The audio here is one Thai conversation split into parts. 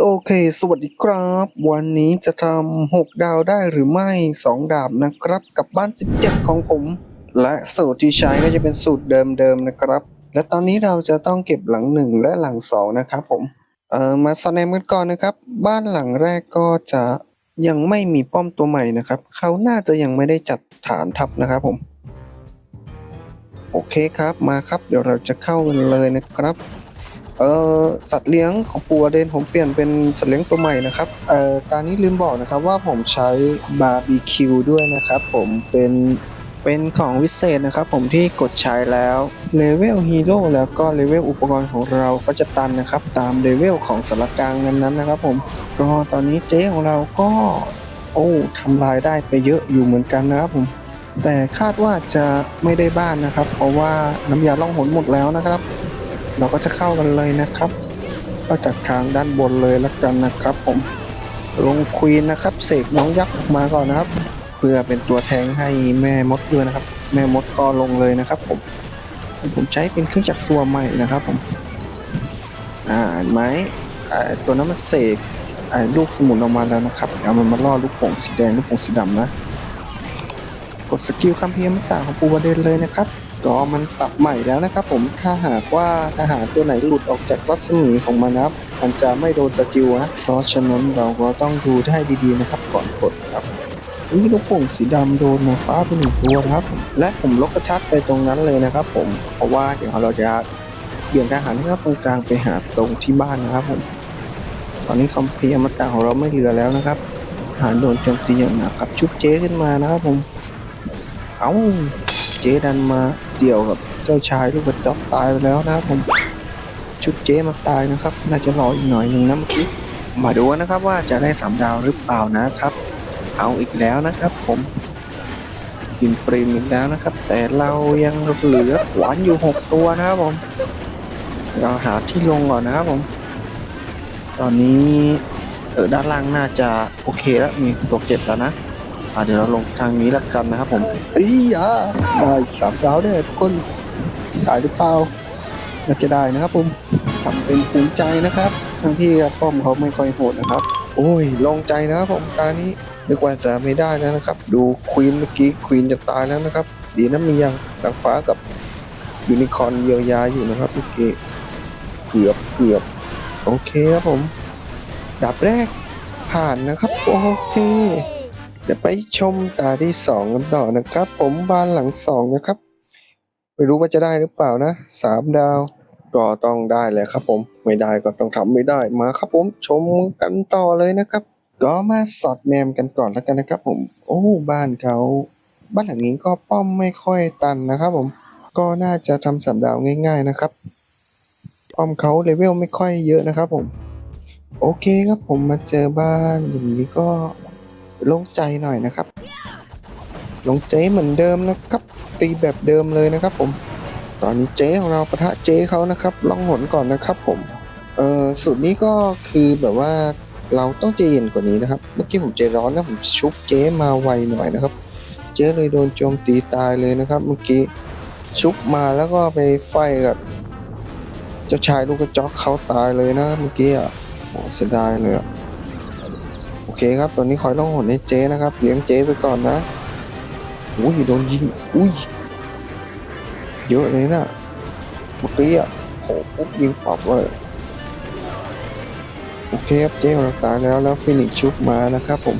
โอเคสวัสดีครับ วันนี้จะทำ6ดาวได้หรือไม่ 2 ดาบนะครับ กับบ้าน 17 ของผม และสูตรที่ใช้ก็จะเป็นสูตรเดิมๆนะครับ และตอนนี้เราจะต้องเก็บหลัง 1 และหลัง 2 นะครับผมเอ่อมาสแนมกันก่อนนะครับ บ้านหลังแรกก็จะยังไม่มีป้อมตัวใหม่นะครับ เขาน่าจะยังไม่ได้จัดฐานทัพนะครับผม โอเคครับมาครับเดี๋ยวเราจะเข้ากันเลยนะครับ เออสัตว์เลี้ยงของปูอเดนผมเปลี่ยนเป็นสัตว์เลี้ยงตัวใหม่นะครับเอ่อตอนนี้ลืมบอกนะครับว่าผมใช้บาร์บีคิวด้วยนะครับผมเป็นเป็นของวิเศษนะครับผมที่กดใช้แล้วเลเวลฮีโร่แล้วก็เลเวลอุปกรณ์ของเราก็จะตันนะครับ ตามเลเวลของสารกลางนั้นๆนะครับผมก็ตอนนี้เจ๊ของเราก็โอ้ทำรายได้ไปเยอะอยู่เหมือนกันนะครับผมแต่คาดว่าจะไม่ได้บ้านนะครับ เพราะว่าน้ำยาล่องหนหมดแล้วนะครับ เราก็จะเข้ากันเลยนะครับ ก็จากทางด้านบนเลยแล้วกันนะครับผมลงควีนนะครับเสกน้องยักษ์ออกมาก่อนนะครับ เพื่อเป็นตัวแทงให้แม่มดด้วยนะครับ แม่มดก็ลงเลยนะครับ ผม ผมใช้เป็นเครื่องจักรตัวใหม่นะครับ ผม อ่าเห็นไหมตัวนั้นมันเสกลูกสมุนออกมาแล้วนะครับเอามันมาล่อลูกโป่งสีแดงลูกโป่งสีดำนะ กดสกิลคัมภีร์มตตางของปูวเดนเลยนะครับ ก็มันปรับใหม่แล้วนะครับผมถ้าหากว่าทหารตัวไหนหลุดออกจากรัศมีของมันนะครับมันจะไม่โดนสกิลนะเพราะฉะนั้นเราก็ต้องดูให้ดีๆนะครับก่อนกดครับนี่ลูกโป่งสีดำโดนมาฟ้าไปหนึ่งตัวนะครับ และผมลกกระชัดไปตรงนั้นเลยนะครับ ผมเพราะว่าเดี๋ยวเราจะเปลี่ยนทหารให้เข้าตรงกลางไปหาตรงที่บ้านนะครับผมตอนนี้คอมเพลียมตาของเราไม่เหลือแล้วนะครับทหารโดนโจมตีอย่างหนักครับชุบเจ๊ขึ้นมานะครับผม เอา เจ๊ดันมาเดี่ยวกับเจ้าชายลูกกระจอกตายไปแล้วนะครับผมชุดเจ๊มาตายนะครับ น่าจะรออีกหน่อยหนึ่งนะเมื่อกี้มาดูนะครับว่าจะได้สามดาวหรือเปล่านะครับ เอาอีกแล้วนะครับ ผมกินปรีมอีกแล้วนะครับ แต่เรายังเหลือขวานอยู่หกตัวนะครับผม เราหาที่ลงก่อนนะครับผม ตอนนี้เออด้านล่างน่าจะโอเคแล้วมีตัวเจ็ดแล้วนะ อะเดี๋ยวเราลงทางนี้ละกันนะครับผมเอ้ยอะได้สามดาวได้ทุกคนได้หรือเปล่าน่าจะได้นะครับผมทำเป็นภูมิใจนะครับทั้งที่ป้อมเขาไม่ค่อยโหดนะครับ โอ้ยลงใจนะครับผมการนี้นึกว่าจะไม่ได้แล้วนะครับ ดูควีนเมื่อกี้ควีนจะตายแล้วนะครับดีนะมียังดังฟ้ากับยูนิคอนเยียวยาอยู่นะครับเมื่อกี้เกือบเกือบโอเคครับผมดับแรกผ่านนะครับ โอเค เดี๋ยวไปชมตาที่สองกันต่อนะครับ ผมบานหลังสองนะครับ ไม่รู้ว่าจะได้หรือเปล่านะสามดาวก็ต้องได้แหละครับ ผมไม่ได้ก็ต้องทำไม่ได้มาครับผมชมกันต่อเลยนะครับ ก็มาสอดแนมกันก่อนแล้วกันนะครับ ผม โอ้บ้านเขาบ้านหลังนี้ก็ป้อมไม่ค่อยตันนะครับ ผมก็น่าจะทำสามดาวง่าย ๆนะครับป้อมเขาเลเวลไม่ค่อยเยอะนะครับ ผม โอเคครับผมมาเจอบ้านอย่างนี้ก็ ลงใจหน่อยนะครับลงเจ๊เหมือนเดิมนะครับ ตีแบบเดิมเลยนะครับ ผม ตอนนี้เจ๊ของเราปะทะเจ๊เขานะครับลองหนก่อนนะครับ ผมเอ่อสูตรนี้ก็คือแบบว่าเราต้องใจเย็นกว่านี้นะครับ เมื่อกี้ผมใจร้อนนะผมชุบเจ๊มาไวหน่อยนะครับ เจ๊เลยโดนโจมตีตายเลยนะครับ เมื่อกี้ชุบมาแล้วก็ไปไฟกับเจ้าชายลูกกระจอกเขาตายเลยนะ เมื่อกี้อะโหเสียดายเลยอะ เคครับ ตอนนี้คอยล่องหนให้เจ๊นะครับ เลี้ยงเจ๊ไปก่อนนะอุ้ยโดนยิง อุ้ย เยอะเลยนะเมื่อกี้อะโหปุ๊บยิงปอบเลยโอเคครับเจ๊ของเราตายแล้วแล้วฟินิกชุบมานะครับ ผม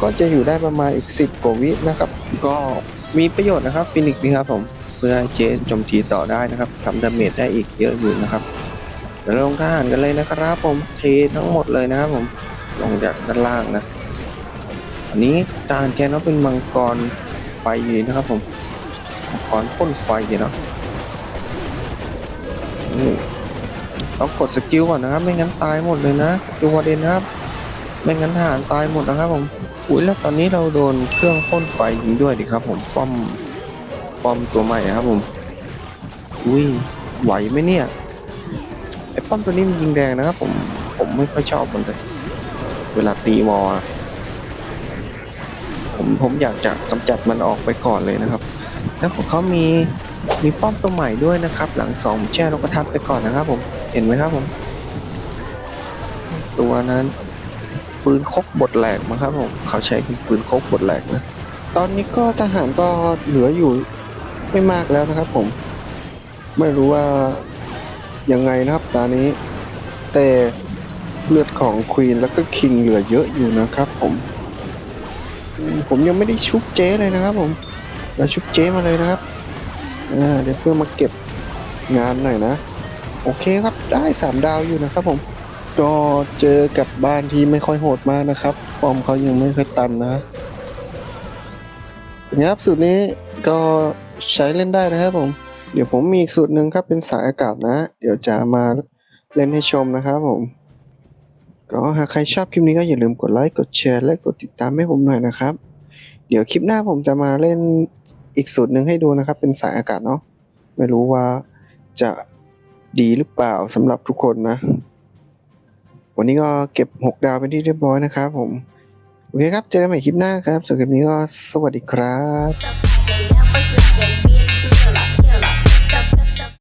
ก็จะอยู่ได้ประมาณอีก 10 กว่าวินะครับ ก็มีประโยชน์นะครับฟินิกนี่ครับผมเพื่อเจ๊จมตีต่อได้นะครับทำดาเมจได้อีกเยอะอยู่นะครับเดี๋ยวลงทหารกันเลยนะครับ ผมเททั้งหมดเลยนะครับผม ลงจากด้านล่างนะ อันนี้ตาแกนเขาเป็นมังกรไฟนะครับผม มังกรพ่นไฟเนาะนี่ต้องกดสกิลก่อนนะครับ ไม่งั้นตายหมดเลยนะ สกิลวอร์เดนนะครับ ไม่งั้นทหารตายหมดนะครับผม อุ้ยแล้วตอนนี้เราโดนเครื่องพ่นไฟยิงด้วยดิครับ ผมป้อมป้อมตัวใหม่นะครับผม อุ้ยไหวไหมเนี่ยไอ้ป้อมตัวนี้มันยิงแดงนะครับผมผมไม่ค่อยชอบมันเลย เวลาตีมอผมผมอยากจะกำจัดมันออกไปก่อนเลยนะครับ แล้วของเขามีมีป้อมตัวใหม่ด้วยนะครับ หลังสองแช่นกกระทัดไปก่อนนะครับ ผมเห็นไหมครับผม ตัวนั้นปืนคกบทแหลกมั้งครับผมเขาใช้เป็นปืนคกบทแหลกนะตอนนี้ก็ทหารก็เหลืออยู่ไม่มากแล้วนะครับ ผม ไม่รู้ว่ายังไงนะครับตอนนี้แต่ เลือดของควีนแล้วก็คิงเหลือเยอะอยู่นะครับผม ผมยังไม่ได้ชุบเจ๊เลยนะครับผมเราชุบเจ๊มาเลยนะครับเดี๋ยวเพื่อมาเก็บงานหน่อยนะ โอเคครับได้สามดาวอยู่นะครับผม ก็เจอกับบ้านที่ไม่ค่อยโหดมากนะครับปอมเขายังไม่ค่อยตันนะนครับสูตรนี้ก็ใช้เล่นได้นะครับผม เดี๋ยวผมมีอีกสูตรหนึ่งครับเป็นสายอากาศนะ เดี๋ยวจะมาเล่นให้ชมนะครับผม ก็หากใครชอบคลิปนี้ก็อย่าลืมกดไลค์ กดแชร์ และกดติดตามให้ผมหน่อยนะครับ เดี๋ยวคลิปหน้าผมจะมาเล่นอีกสูตรหนึ่งให้ดูนะครับ เป็นสายอากาศเนาะ ไม่รู้ว่าจะดีหรือเปล่าสำหรับทุกคนนะ วันนี้ก็เก็บ 6 ดาวเป็นที่เรียบร้อยนะครับผม โอเคครับ เจอกันใหม่คลิปหน้าครับสำหรับคลิปนี้ก็สวัสดีครับ